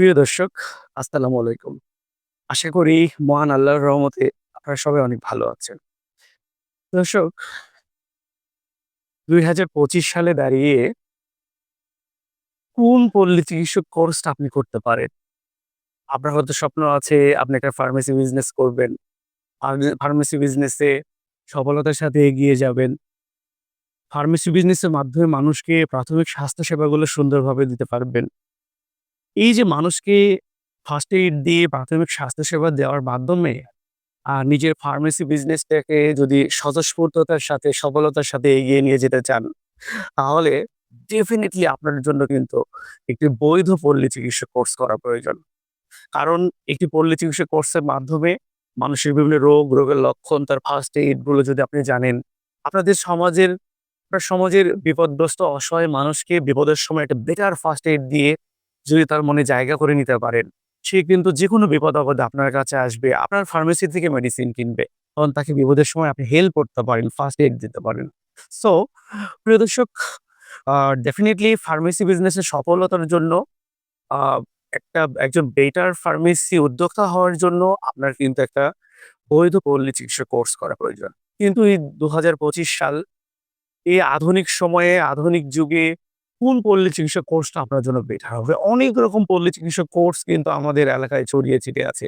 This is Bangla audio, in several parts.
প্রিয় দর্শক, আসসালামু আলাইকুম। আশা করি মহান আল্লাহর রহমতে আপনারা সবাই অনেক ভালো আছেন। দর্শক, দুই হাজার পঁচিশ সালে দাঁড়িয়ে কোন পল্লী চিকিৎসক কোর্সটা আপনি করতে পারেন? আপনার হয়তো স্বপ্ন আছে, আপনি একটা ফার্মেসি বিজনেস করবেন। ফার্মেসি বিজনেসে সফলতার সাথে এগিয়ে যাবেন। ফার্মেসি বিজনেসের মাধ্যমে মানুষকে প্রাথমিক স্বাস্থ্য সেবাগুলো সুন্দরভাবে দিতে পারবেন। এই যে মানুষকে ফার্স্ট এইড দিয়ে প্রাথমিক স্বাস্থ্যসেবা দেওয়ার মাধ্যমে আ নিজের ফার্মেসি বিজনেসটাকে যদি স্বতঃস্ফূর্ততার সাথে সফলতার সাথে এগিয়ে নিয়ে যেতে চান, তাহলে ডেফিনেটলি আপনার জন্য কিন্তু একটি বৈধ পল্লী চিকিৎসা কোর্স করা প্রয়োজন। কারণ একটি পল্লী চিকিৎসা কোর্সের মাধ্যমে মানুষের বিভিন্ন রোগ, রোগের লক্ষণ, তার ফার্স্ট এইডগুলো যদি আপনি জানেন, আপনাদের সমাজের আপনার সমাজের বিপদগ্রস্ত অসহায় মানুষকে বিপদের সময় একটা বেটার ফার্স্ট এইড দিয়ে যদি তার মনে জায়গা করে নিতে পারেন, সে কিন্তু যে কোনো বিপদ-আপদে আপনার কাছে আসবে। আপনার ফার্মেসি থেকে মেডিসিন কিনবে। তখন তাকে বিপদের সময় আপনি হেল্প করতে পারেন, ফার্স্ট এইড দিতে পারেন। সো প্রিয় দর্শক ডেফিনিটলি ফার্মেসি বিজনেসের সফলতার জন্য একটা একজন বেটার ফার্মেসি উদ্যোক্তা হওয়ার জন্য আপনার কিন্তু একটা বৈধ পল্লী চিকিৎসা কোর্স করা প্রয়োজন। কিন্তু এই ২০২৫ সাল এই আধুনিক সময়ে, আধুনিক যুগে কোন পল্লী চিকিৎসা কোর্সটা আপনার জন্য বেটার হবে? অনেক রকম পল্লী চিকিৎসা কোর্স কিন্তু আমাদের এলাকায় ছড়িয়ে ছিটে আছে।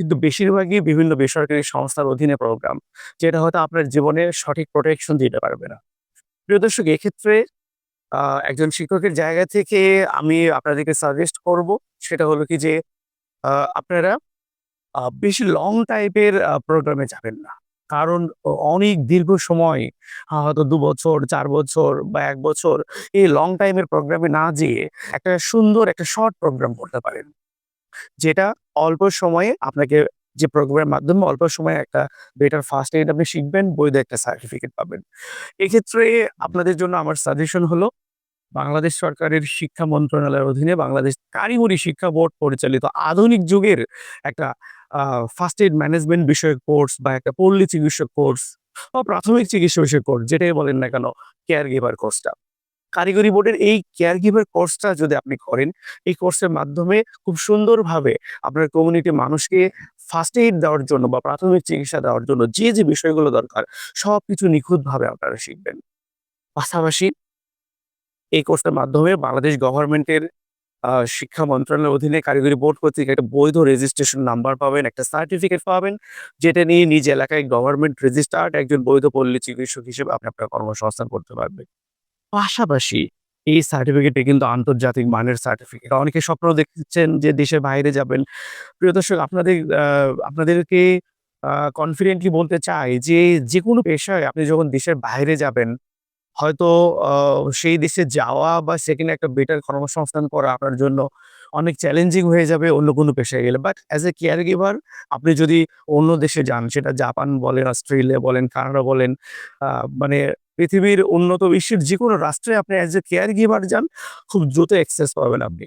কিন্তু বেশিরভাগই বিভিন্ন বেসরকারি সংস্থার অধীনে প্রোগ্রাম। যেটা হয়তো আপনার জীবনে সঠিক প্রোটেকশন দিতে পারবে না। প্রিয় দর্শক, এক্ষেত্রে একজন শিক্ষকের জায়গা থেকে আমি আপনাদেরকে সাজেস্ট করব, সেটা হলো কি যে আপনারা বেশি লং টাইপের প্রোগ্রামে যাবেন না। কারণ অনেক দীর্ঘ সময় হয়তো দু বছর, চার বছর বা এক বছর এই লং টাইমের প্রোগ্রামে না যেয়ে একটা সুন্দর একটা শর্ট প্রোগ্রাম করতে পারেন। যেটা অল্প সময়ে আপনাকে যে প্রোগ্রামের মাধ্যমে অল্প সময়ে একটা বেটার ফার্স্ট এইড আপনি শিখবেন, বৈধ একটা সার্টিফিকেট পাবেন। এক্ষেত্রে আপনাদের জন্য আমার সাজেশন হলো বাংলাদেশ সরকারের শিক্ষা মন্ত্রণালয়ের অধীনে বাংলাদেশ কারিগরি শিক্ষা বোর্ড পরিচালিত আধুনিক যুগের একটা ফার্স্ট এইড ম্যানেজমেন্ট বিষয়ক কোর্স বা একটা পল্লী চিকিৎসক কোর্স বা প্রাথমিক চিকিৎসা বিষয়ক কোর্স যেটাই বলেন না কেন, কেয়ার গিভার কোর্সটা। কারিগরি বোর্ডের এই কেয়ার গিভার কোর্সটা যদি আপনি করেন, এই কোর্সের মাধ্যমে খুব সুন্দরভাবে আপনার কমিউনিটি মানুষকে ফার্স্ট এইড দেওয়ার জন্য বা প্রাথমিক চিকিৎসা দেওয়ার জন্য যে, যে বিষয়গুলো দরকার সব কিছু নিখুঁতভাবে আপনারা শিখবেন। পাশাপাশি এই কোর্সের মাধ্যমে বাংলাদেশ গভর্নমেন্টের শিক্ষা মন্ত্রণালয়ের অধীনে কারিগরি বোর্ড কর্তৃক একটা বৈধ রেজিস্ট্রেশন নাম্বার পাবেন, একটা সার্টিফিকেট পাবেন। যেটা নিয়ে নিজ এলাকায় গভর্নমেন্ট রেজিস্টার্ড একজন বৈধ পল্লী চিকিৎসক হিসেবে আপনি আপনার কর্মসংস্থান করতে পারবেন। পাশাপাশি এই সার্টিফিকেটে কিন্তু আন্তর্জাতিক মানের সার্টিফিকেট। অনেকে স্বপ্ন দেখছেন যে দেশের বাইরে যাবেন। প্রিয় দর্শক আপনাদের আপনাদেরকে কনফিডেন্টলি বলতে চাই যে, যেকোনো পেশায় আপনি যখন দেশের বাইরে যাবেন, হয়তো সেই দেশে যাওয়া বা সেখানে একটা বেটার কর্মসংস্থান করা আপনার জন্য অনেক চ্যালেঞ্জিং হয়ে যাবে অন্য কোনো পেশায় গেলে। But as a care giver আপনি যদি অন্য দেশে যান, সেটা জাপান বলেন, অস্ট্রেলিয়া বলেন, কানাডা বলেন, মানে পৃথিবীর উন্নত বিশ্বের যে কোনো রাষ্ট্রে আপনি অ্যাজ এ কেয়ার গিভার যান, খুব দ্রুত অ্যাক্সেস পাবেন আপনি।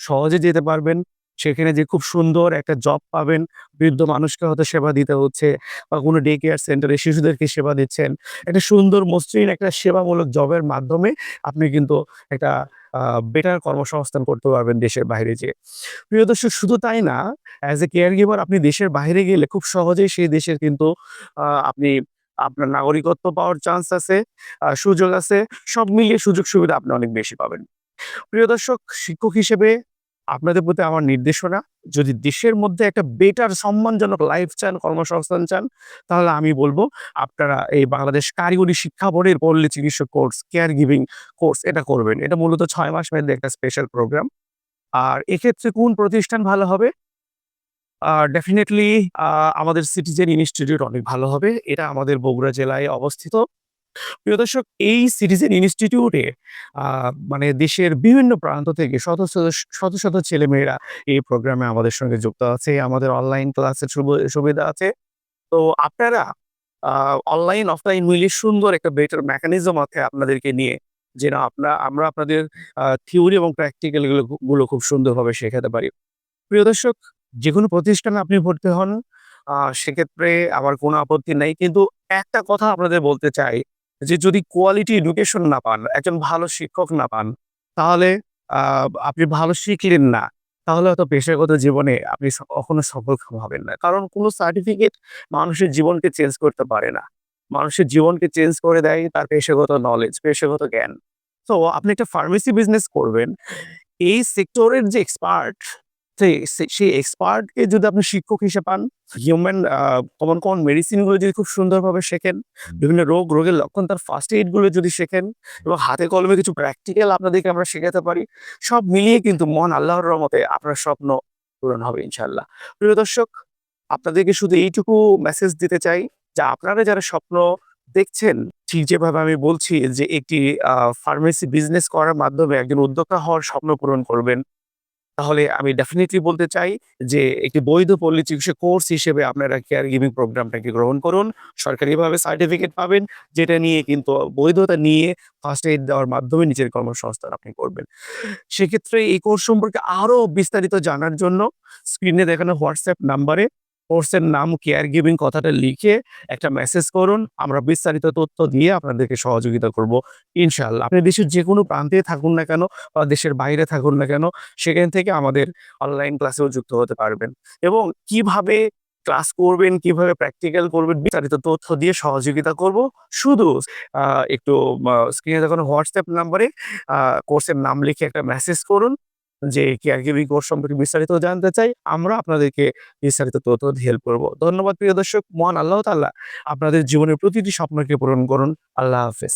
সহজে যেতে পারবেন। সেখানে যেয়ে খুব সুন্দর একটা জব পাবেন। বৃদ্ধ মানুষকে হয়তো সেবা দিতে হচ্ছে বা কোনো ডে কেয়ার সেন্টারে শিশুদেরকে সেবা দিচ্ছেন। একটা সুন্দর মসৃণ একটা সেবামূলক জবের মাধ্যমে আপনি কিন্তু একটা বেটার কর্মসংস্থান করতে পারবেন দেশের বাইরে যেয়ে। প্রিয় দর্শক শুধু তাই না, অ্যাজ এ কেয়ার গিভার আপনি দেশের বাইরে গেলে খুব সহজেই সেই দেশের কিন্তু আপনি আপনার নাগরিকত্ব পাওয়ার চান্স আছে, সুযোগ আছে। সব মিলিয়ে সুযোগ সুবিধা আপনি অনেক বেশি পাবেন। প্রিয় দর্শক শিক্ষক হিসেবে আপনাদের প্রতি আমার নির্দেশনা, যদি দেশের মধ্যে একটা বেটার সম্মানজনক লাইফ চান, কর্মসংস্থান চান, তাহলে আমি বলব আপনারা এই বাংলাদেশ কারিগরি শিক্ষা বোর্ডের পল্লী চিকিৎসক কোর্স, কেয়ার গিভিং কোর্স এটা করবেন। এটা মূলত ছয় মাস মেয়াদি একটা স্পেশাল প্রোগ্রাম। আর এক্ষেত্রে কোন প্রতিষ্ঠান ভালো হবে? আ ডেফিনিটলি আমাদের সিটিজেন ইনস্টিটিউট অনেক ভালো হবে। এটা আমাদের বগুড়া জেলায় অবস্থিত। প্রিয় দর্শক এই সিটিজেন ইনস্টিটিউটে মানে দেশের বিভিন্ন প্রান্ত থেকে শত, শত শত, ছেলেমেয়েরা এই প্রোগ্রামে আমাদের সঙ্গে যুক্ত আছে। আমাদের অনলাইন ক্লাসের সুব সুবিধা আছে। তো আপনারা অনলাইন, অফলাইন মিলিয়ে সুন্দর একটা বেটার মেকানিজম আছে আপনাদেরকে নিয়ে যেন আপনা আমরা আপনাদের থিওরি এবং প্র্যাকটিক্যালগুলো খুব সুন্দরভাবে শেখাতে পারি। প্রিয় দর্শক যেকোনো প্রতিষ্ঠানে আপনি ভর্তি হন, সেক্ষেত্রে আমার কোনো আপত্তি নাই। কিন্তু একটা কথা আপনাদের বলতে চাই যে যদি কোয়ালিটি এডুকেশন না পান, একজন ভালো শিক্ষক না পান, তাহলে আপনি ভালো শিখলেন না। তাহলে হয়তো পেশাগত জীবনে আপনি কখনো সফলকাম হবেন না। কারণ কোনো সার্টিফিকেট মানুষের জীবনকে চেঞ্জ করতে পারে না। মানুষের জীবনকে চেঞ্জ করে দেয় তার পেশাগত নলেজ, পেশাগত জ্ঞান। তো আপনি একটা ফার্মেসি বিজনেস করবেন। এই সেক্টরের যে এক্সপার্ট সেই এক্সপার্টকে যদি আপনি শিক্ষক হিসেবে পান, হিউম্যান কমন, কমন মেডিসিনগুলো যদি খুব সুন্দরভাবে শেখেন, বিভিন্ন রোগ, রোগের লক্ষণ তার ফার্স্ট এইডগুলো যদি শেখেন এবং হাতে কলমে কিছু প্র্যাকটিক্যাল আপনাদেরকে আমরা শেখাতে পারি, সব মিলিয়ে কিন্তু মন আল্লাহর রহমতে আপনার স্বপ্ন পূরণ হবে ইনশাল্লাহ প্রিয় দর্শক, আপনাদেরকে শুধু এইটুকু মেসেজ দিতে চাই যে আপনারা যারা স্বপ্ন দেখছেন, ঠিক যেভাবে আমি বলছি যে একটি ফার্মেসি বিজনেস করার মাধ্যমে একজন উদ্যোক্তা হওয়ার স্বপ্ন পূরণ করবেন। তাহলে আমি ডেফিনেটলি বলতে চাই যে একটি বৈধ পল্লী চিকিৎসা কোর্স হিসেবে আপনারা কেয়ার গিভিং প্রোগ্রামটাকে গ্রহণ করুন। সরকারিভাবে সার্টিফিকেট পাবেন, যেটা নিয়ে কিন্তু বৈধতা নিয়ে ফার্স্ট এইড দেওয়ার মাধ্যমে নিজের কর্মসংস্থান আপনি করবেন। সেক্ষেত্রে এই কোর্স সম্পর্কে আরও বিস্তারিত জানার জন্য স্ক্রিনে দেখানো হোয়াটসঅ্যাপ নাম্বারে কোর্সের নাম কেয়ার গিভিং কথাটা লিখে একটা মেসেজ করুন। আমরা বিস্তারিত তথ্য দিয়ে আপনাদেরকে সহযোগিতা করব ইনশাল্লাহ আপনি দেশের যে কোনো প্রান্তে থাকুন না কেন বা দেশের বাইরে থাকুন না কেন, সেখান থেকে আমাদের অনলাইন ক্লাসেও যুক্ত হতে পারবেন এবং কীভাবে ক্লাস করবেন, কীভাবে প্র্যাকটিক্যাল করবেন বিস্তারিত তথ্য দিয়ে সহযোগিতা করব। শুধু একটু স্ক্রিনে দেখানো হোয়াটসঅ্যাপ নাম্বারে কোর্সের নাম লিখে একটা মেসেজ করুন যে কেয়ার গিভিং কোর্স সম্পর্কে বিস্তারিত জানতে চাই। আমরা আপনাদেরকে বিস্তারিত তথ্য হেল্প করব ধন্যবাদ প্রিয় দর্শক। মহান আল্লাহ তাল্লাহ আপনাদের জীবনের প্রতিটি স্বপ্নকে পূরণ করুন। আল্লাহ হাফেজ।